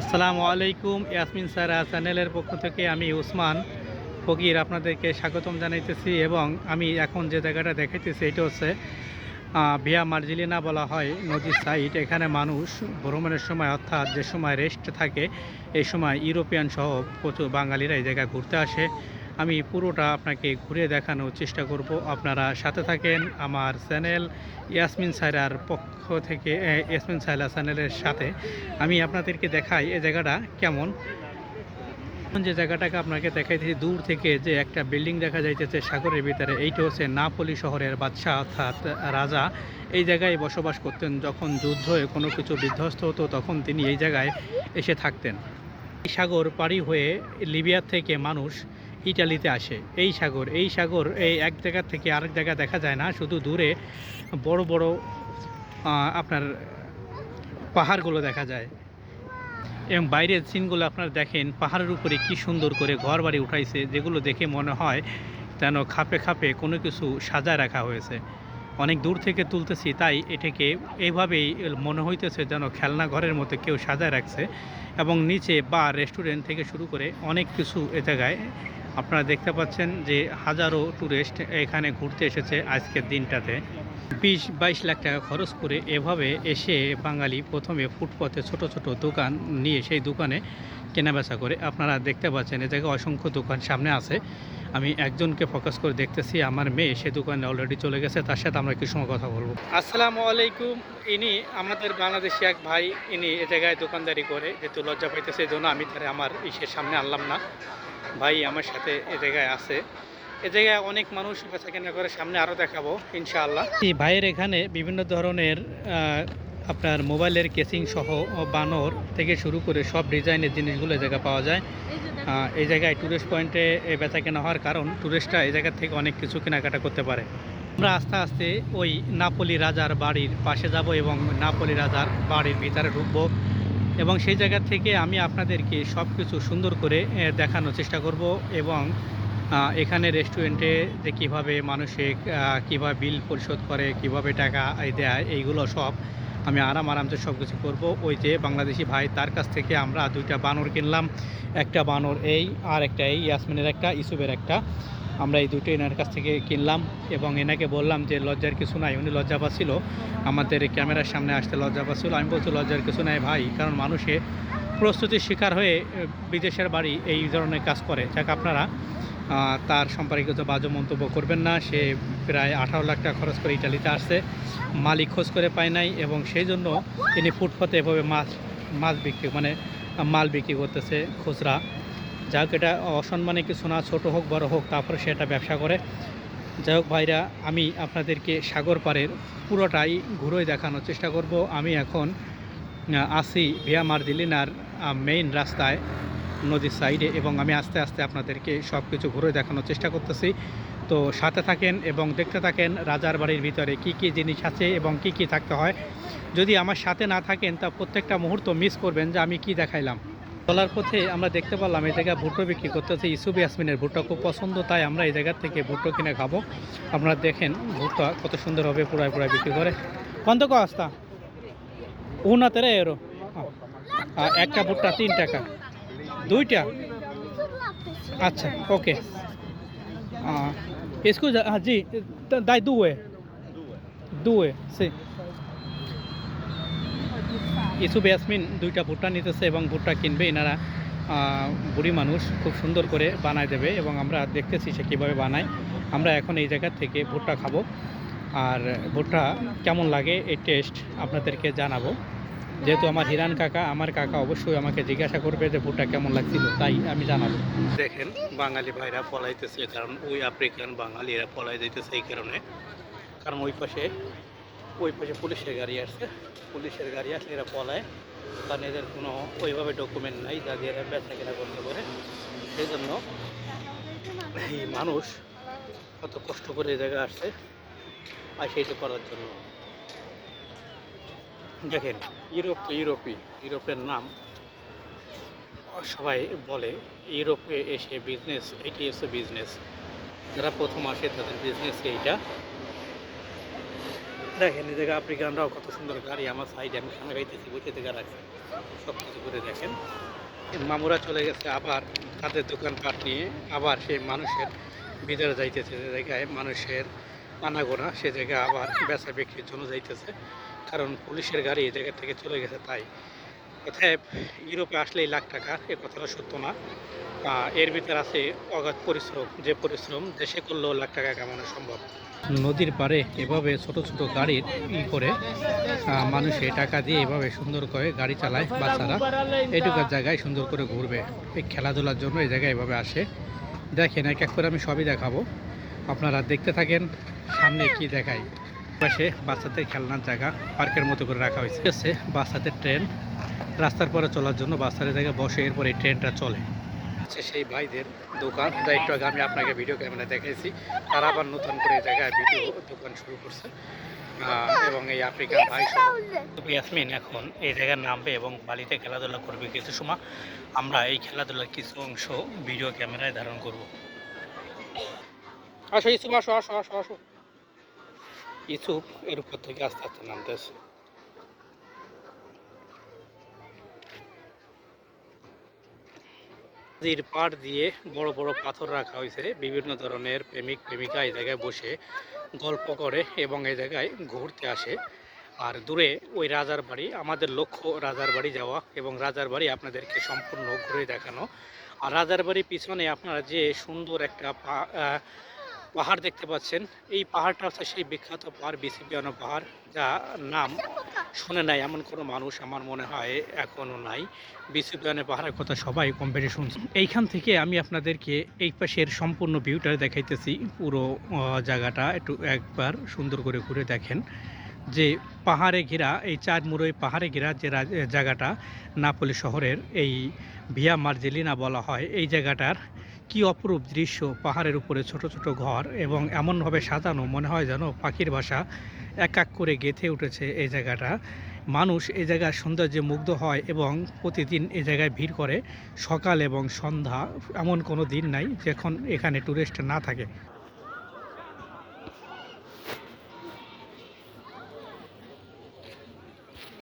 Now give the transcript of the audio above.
আসসালামু আলাইকুম, ইয়াসমিন সারা চ্যানেলের পক্ষ থেকে আমি উসমান ফকির আপনাদেরকে স্বাগতম জানাইতেছি এবং আমি এখন যে জায়গাটা দেখাইতেছি, এটা হচ্ছে ভিয়া মার্জিলিনা বলা হয়, নদীর সাইড এখানে মানুষ ভ্রমণের সময়, অর্থাৎ যে সময় রেস্ট থাকে, এই সময় ইউরোপিয়ান সহ প্রচুর বাঙালিরা এই জায়গায় ঘুরতে আসে। আমি পুরোটা আপনাকে ঘুরে দেখানোর চেষ্টা করব। আপনারা সাথে থাকেন আমার চ্যানেল ইয়াসমিন সাইরার পক্ষ থেকে ইয়াসমিন সাইলা চ্যানেলের সাথে। আমি আপনাদেরকে দেখাই এই জায়গাটা কেমন। যে জায়গাটাকে আপনাকে দেখাইতেছি, দূর থেকে যে একটা বিল্ডিং দেখা যাইতেছে সাগরের ভিতরে, এইটা হচ্ছে নাপলি শহরের বাদশাহ অর্থাৎ রাজা। এই জায়গায় বসবাস করতেন, যখন যুদ্ধ হয়ে কোনো কিছু বিধ্বস্ত হতো, তখন তিনি এই জায়গায় এসে থাকতেন। এই সাগর পাড়ি হয়ে লিবিয়ার থেকে মানুষ ইটালিতে আসে। এই সাগর এই সাগর এই এক জায়গা থেকে আরেক জায়গা দেখা যায় না, শুধু দূরে বড় বড় আপনার পাহাড়গুলো দেখা যায়। এবং বাইরের সিনগুলো আপনারা দেখেন, পাহাড়ের উপরে কি সুন্দর করে ঘর বাড়ি উঠাইছে, যেগুলো দেখে মনে হয় যেন খাপে খাপে কোনো কিছু সাজায় রাখা হয়েছে। অনেক দূর থেকে তুলতেছি, তাই এটাকে এইভাবেই মনে হইতেছে যেন খেলনা ঘরের মতো কেউ সাজায় রাখছে। এবং নিচে বা রেস্টুরেন্ট থেকে শুরু করে অনেক কিছু এ জায়গায় আপনারা দেখতে পাচ্ছেন যে হাজারো ট্যুরিস্ট এখানে ঘুরতে এসেছে আজকের দিনটাতে। বিশ, বাইশ লাখ টাকা খরচ করে এভাবে এসে বাঙালি প্রথমে ফুটপথে ছোট ছোট দোকান নিয়ে সেই দোকানে কেনাবেচা করে। আপনারা দেখতে পাচ্ছেন, এ জায়গায় অসংখ্য দোকান সামনে আছে। আমি একজনকে ফোকাস করে দেখতেছি, আমার মেয়ে সে দোকানে অলরেডি চলে গেছে, তার সাথে আমরা কিছু সময় কথা বলব। আসসালামু আলাইকুম। ইনি আমাদের বাংলাদেশি এক ভাই, ইনি এ জায়গায় দোকানদারি করে, যেহেতু লজ্জা পাইতেছে, এই জন্য আমি তারে আমার ইসের সামনে আনলাম না। ভাই আমার সাথে এ জায়গায় আছে। এ জায়গায় অনেক মানুষ বেচা কেনা করে, সামনে আরও দেখাবো, ইনশাআল্লাহ। এই ভাইয়ের এখানে বিভিন্ন ধরনের আপনার মোবাইলের কেসিং সহ বানর থেকে শুরু করে সব ডিজাইনের জিনিসগুলো এই জায়গায় পাওয়া যায়। এই জায়গায় টুরিস্ট পয়েন্টে এ বেচা কেনা হওয়ার কারণ টুরিস্টরা এই জায়গা থেকে অনেক কিছু কেনাকাটা করতে পারে। আমরা আস্তে আস্তে ওই নাপলি রাজার বাড়ির পাশে যাব এবং নাপলি রাজার বাড়ির ভিতরে ঢুকবো। এবং সেই জায়গা থেকে আমি আপনাদেরকে সব কিছু সুন্দর করে দেখানোর চেষ্টা করব এবং এখানে রেস্টুরেন্টে যে কীভাবে মানুষে কীভাবে বিল পরিশোধ করে, কীভাবে টাকা দেয়, এইগুলো সব আমি আরাম আরামসে সব কিছু করব। ওই যে বাংলাদেশি ভাই, তার কাছ থেকে আমরা দুইটা বানর কিনলাম। একটা বানর এই, আর একটা এই, ইয়াসমিনের একটা ইসুবের একটা। আমরা এই দুটো এনার কাছ থেকে কিনলাম এবং এনাকে বললাম যে লজ্জার কিছু নাই, উনি লজ্জা পাচ্ছিল আমাদের ক্যামেরার সামনে আসতে লজ্জা পাচ্ছিল আমি বলছি, লজ্জার কিছু নাই ভাই, কারণ মানুষে প্রস্তুতির শিকার হয়ে বিদেশের বাড়ি এই ধরনের কাজ করে। যাক, আপনারা তার সম্পর্কে কিছু বাজে মন্তব্য করবেন না। সে প্রায় আঠারো লাখ টাকা খরচ করে ইটালিতে আসছে। মালিক খোঁজ করে পায় নাই এবং সেই জন্য তিনি ফুটপাতে এভাবে মাছ মাছ বিক্রি মানে মাল বিক্রি করতেছে খুচরা। যাই হোক এটা অসম্মানে কিছু না, ছোটো হোক, বড় হোক, তারপরে সে এটা ব্যবসা করে। যাই হোক ভাইরা, আমি আপনাদেরকে সাগর পাড়ের পুরোটাই ঘুরোয় দেখানোর চেষ্টা করব। আমি এখন আসি ভিয়া মার্দিলিনার মেইন রাস্তায়, নদীর সাইডে এবং আমি আস্তে আস্তে আপনাদেরকে সব কিছু ঘুরে দেখানোর চেষ্টা করতেছি। তো সাথে থাকেন এবং দেখতে থাকেন রাজার বাড়ির ভিতরে কি কি জিনিস আছে এবং কি কি থাকতে হয়। যদি আমার সাথে না থাকেন, তা প্রত্যেকটা মুহূর্ত মিস করবেন যে আমি কি দেখাইলাম। চলার পথে আমরা দেখতে পারলাম এই জায়গায় ভুট্টো বিক্রি করতেছে। ইসুব ইয়াসমিনের ভুট্টা খুব পছন্দ তাই আমরা এই জায়গা থেকে ভুট্টো কিনে খাব। আপনারা দেখেন ভুট্টা কত সুন্দরভাবে পুরায় পুরায় বিক্রি করে। কত কস্তা উনা তেরে এরো। একটা ভুট্টা তিন টাকা। দুইটা? আচ্ছা ওকে। scusa ah, জি d- dai due Yusuf Yasmin দুইটা ভুট্টা নিতেছে এবং ভুট্টা কিনবে এনারা বুড়ি মানুষ, খুব সুন্দর করে বানায় দেবে এবং আমরা দেখতেছি সে কীভাবে বানায়। আমরা এখন এই জায়গা থেকে ভুট্টা খাব। আর ভুট্টা কেমন লাগে এই টেস্ট আপনাদেরকে জানাব। যেহেতু আমার হিরান কাকা, আমার কাকা অবশ্যই আমাকে জিজ্ঞাসা করবে যে ভুট্টা কেমন লাগছিল, তাই আমি জানাব। দেখেন, বাঙালি ভাইরা পলাইতেছে, কারণ ওই আফ্রিকান বাঙালিরা পলাই যাইতেছে এই কারণে। কারণ ওই পাশে ওই পাশে পুলিশের গাড়ি আসছে। পুলিশের গাড়ি আসলে এরা পলায়। কারণ এদের কোনো ওইভাবে ডকুমেন্ট নাই, যা দিয়ে এরা বেচা কেনা করতে পারে। সেই জন্য এই মানুষ কত কষ্ট করে এই জায়গায় আসছে, আর সেইটা করার জন্য। দেখেন, ইউরোপ তো ইউরোপই, ইউরোপের নাম সবাই বলে, ইউরোপে এসে বিজনেস এটি হচ্ছে বিজনেস যারা প্রথম আসে তাদের বিজনেস এইটা। দেখেন, এই আফ্রিকানরাও কত সুন্দর গাড়ি, আমার সাইডে আমি খানা গাইতেছি বসে থেকে রাখছি। সব কিছু করে দেখেন। মামুরা চলে গেছে আবার তাদের দোকানপাট নিয়ে, আবার সেই মানুষের ভিতরে যাইতেছে, যে জায়গায় মানুষের আনাগোনা, সে জায়গায় আবার বেচা বিক্রির জন্য যাইতেছে। কারণ পুলিশের গাড়ি এই জায়গা থেকে চলে গেছে, তাই অতএব ইউরোপে আসলেই লাখ টাকা, এ কথাটা সত্য না। এর ভিতরে আছে অগাধ পরিশ্রম, যে পরিশ্রম দেশে করলেও লাখ টাকা কামানো সম্ভব। নদীর পাড়ে এভাবে ছোট ছোট গাড়ির ই করে মানুষে টাকা দিয়ে এভাবে সুন্দর করে গাড়ি চালায় বাচ্চারা এইটুকার জায়গায় সুন্দর করে ঘুরবে। এই খেলাধুলার জন্য এই জায়গায় এভাবে আসে। দেখেন, এক এক করে আমি সবই দেখাবো। আপনারা দেখতে থাকেন, সামনে কি দেখাই পাশে বাচ্চাদের খেলনার জায়গা পার্কের মতো করে রাখা হয়েছে। ঠিক আছে, বাচ্চাদের ট্রেন। রাস্তার পরে চলার জন্য বাচ্চাদের জায়গায় বসে এরপর এই ট্রেনটা চলে। হচ্ছে সেই ভাইদের দোকান। যা একটু আগে আমি আপনাকে ভিডিও ক্যামেরায় দেখাইছি। তারা আবার নতুন করে এই জায়গায় ভিডিও দোকান শুরু করছে। এবং এই আফ্রিকান ভাই ইয়াসমিন এখন এই জায়গায় নামবে এবং বালিতে খেলাধুলা করবে কিছু সময়। আমরা এই খেলাধুলার কিছু অংশ ভিডিও ক্যামেরায় ধারণ করব। আসো ইসুপ আসো আসো আসো আসো। ইসুপ এর উপর থেকে আস্তে আস্তে নামতেছে। নদীর পাড় দিয়ে বড় বড় পাথর রাখা হয়েছে। বিভিন্ন ধরনের প্রেমিক, প্রেমিকা এই জায়গায় বসে গল্প করে এবং এই জায়গায় ঘুরতে আসে। আর দূরে ওই রাজার বাড়ি, আমাদের লক্ষ্য রাজার বাড়ি যাওয়া এবং রাজার বাড়ি আপনাদেরকে সম্পূর্ণ ঘুরে দেখানো। আর রাজার বাড়ির পিছনে আপনারা যে সুন্দর একটা পাহাড় দেখতে পাচ্ছেন। এই পাহাড়টা হচ্ছে সেই বিখ্যাত পাহাড় বিসিপিয়ানো পাহাড় যা নাম শুনে নাই, এমন কোনো মানুষ আমার মনে হয় এখনও নাই। বিসিপিয়ানের পাহাড়ের কথা সবাই কম বেশি শুনছে। এইখান থেকে আমি আপনাদেরকে এই পাশের সম্পূর্ণ ভিউটা দেখাইতেছি, পুরো জায়গাটা একটু একবার সুন্দর করে ঘুরে দেখেন। যে পাহাড়ে ঘেরা, এই চার মুড়োই পাহাড়ে ঘেরা যে জায়গাটা, নাপোলি শহরের এই ভিয়া মার্জেলিনা বলা হয়, এই জায়গাটার কি অপরূপ দৃশ্য পাহাড়ের উপরে ছোট ছোট ঘর এবং এমনভাবে সাজানো মনে হয় যেন পাখির বাসা এক এক করে গেঁথে উঠেছে এই জায়গাটা। মানুষ এই জায়গার সৌন্দর্যে মুগ্ধ হয় এবং প্রতিদিন এই জায়গায় ভিড় করে। সকাল এবং সন্ধ্যা এমন কোনো দিন নাই যখন এখানে টুরিস্ট না থাকে।